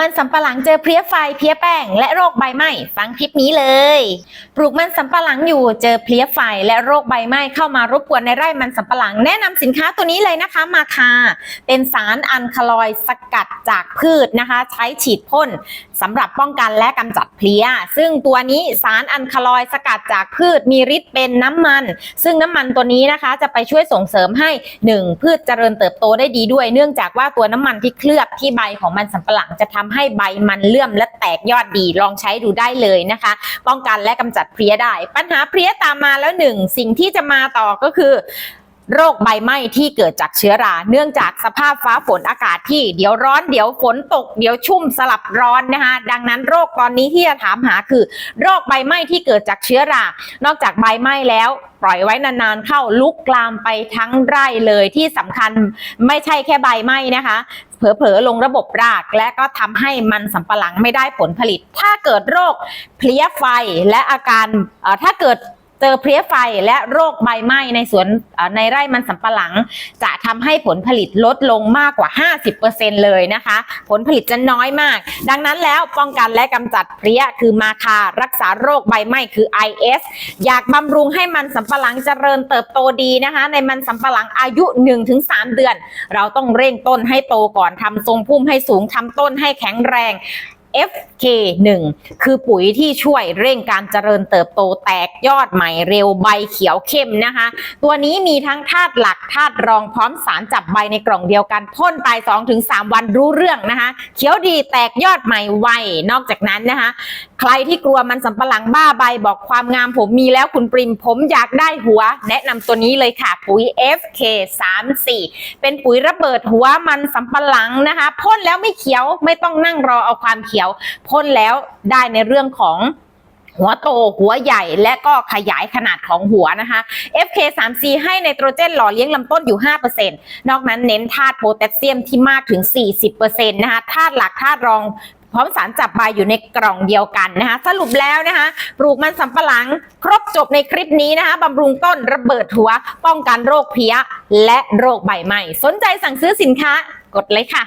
มันสำปะหลังเจอเพลี้ยไฟเพลี้ยแป้งและโรคใบไหม้ฟังคลิปนี้เลย ปลูกมันสำปะหลังอยู่เจอเพลี้ยไฟและโรคใบไหม้เข้ามารบกวนในไร่มันสำปะหลัง แนะนำสินค้าตัวนี้เลยนะคะมาคา เป็นสารอันคาลอยสกัดจากพืชนะคะ ใช้ฉีดพ่นสำหรับป้องกันและกำจัดเพลี้ย ซึ่งตัวนี้สารอันคาลอยสกัดจากพืชมีฤทธิ์เป็นน้ำมัน ซึ่งน้ำมันตัวนี้นะคะจะไปช่วยส่งเสริมให้ 1. พืชเจริญเติบโตได้ดีด้วย เนื่องจากว่าตัวน้ำมันที่เคลือบที่ใบของมันสำปะหลังจะทำให้ใบมันเลื่อมและแตกยอดดีลองใช้ดูได้เลยนะคะ ป้องกันและกำจัดเพลี้ยได้ ปัญหาเพลี้ยตามมาแล้วหนึ่งสิ่งที่จะมาต่อก็คือโรคใบไหม้ที่เกิดจากเชื้อรา เนื่องจากสภาพฟ้าฝนอากาศที่เดี๋ยวร้อนเดี๋ยวฝนตก เดี๋ยวชุ่มสลับร้อนนะคะ ดังนั้นโรคตอนนี้ที่จะถามหาคือ โรคใบไหม้ที่เกิดจากเชื้อรา นอกจากใบไหม้แล้วปล่อยไว้นานๆเข้าลุกลามไปทั้งไร่เลยที่สำคัญไม่ใช่แค่ใบไหม้นะคะ เผลอๆลงระบบราก และก็ทำให้มันสำปะหลังไม่ได้ผลผลิต ถ้าเกิดโรคเพลี้ยไฟและอาการถ้าเกิด เจอเพลี้ยไฟและโรคใบไหม้ในสวนในไร่มันสำปะหลัง จะทำให้ผลผลิตลดลงมากกว่า 50%เลยนะคะ ผลผลิตจะน้อยมาก ดังนั้นแล้วป้องกันและกำจัดเพลี้ยคือมาคา รักษาโรคใบไหม้คือ IS อยากบำรุงให้มันสำปะหลังเจริญเติบโตดีนะคะ ในมันสำปะหลังอายุ 1-3 เดือน เราต้องเร่งต้นให้โตก่อนทำทรงพุ่มให้สูงทำต้นให้แข็งแรง FK1 คือปุ๋ยที่ช่วยเร่งการเจริญเติบโตแตกยอดใหม่เร็วใบเขียวเข้มนะคะ ตัวนี้มีทั้งธาตุหลักธาตุรองพร้อมสารจับใบในกล่องเดียวกันพ่นไป 2-3 วันรู้เรื่องนะคะ เขียวดีแตกยอดใหม่ไวนอกจากนั้นนะคะ ใครที่กลัวมันสำปะหลังบ้าใบบอกความงามผมมีแล้วคุณปริมผมอยากได้หัว แนะนำตัวนี้เลยค่ะ ปุ๋ย FK34 เป็นปุ๋ยระเบิดหัวมันสำปะหลังนะคะพ่นแล้วไม่เขียวไม่ต้องนั่งรอเอาความเขียวพ่นแล้วได้ในเรื่องของหัวโตหัวใหญ่และก็ขยายขนาดของหัวนะคะ FK3C ให้ไนโตรเจนหล่อเลี้ยงลำต้นอยู่ 5%นอกนั้นเน้นธาตุโพแทสเซียมที่มากถึง 40%นะคะธาตุหลักธาตุรองพร้อมสารจับใบอยู่ในกล่องเดียวกันนะคะสรุปแล้วนะคะปลูกมันสำปะหลังครบจบในคลิปนี้นะคะบำรุงต้นระเบิดหัว ป้องกันโรคเพี้ย และโรคใบไหม้สนใจสั่งซื้อสินค้ากดเลยค่ะ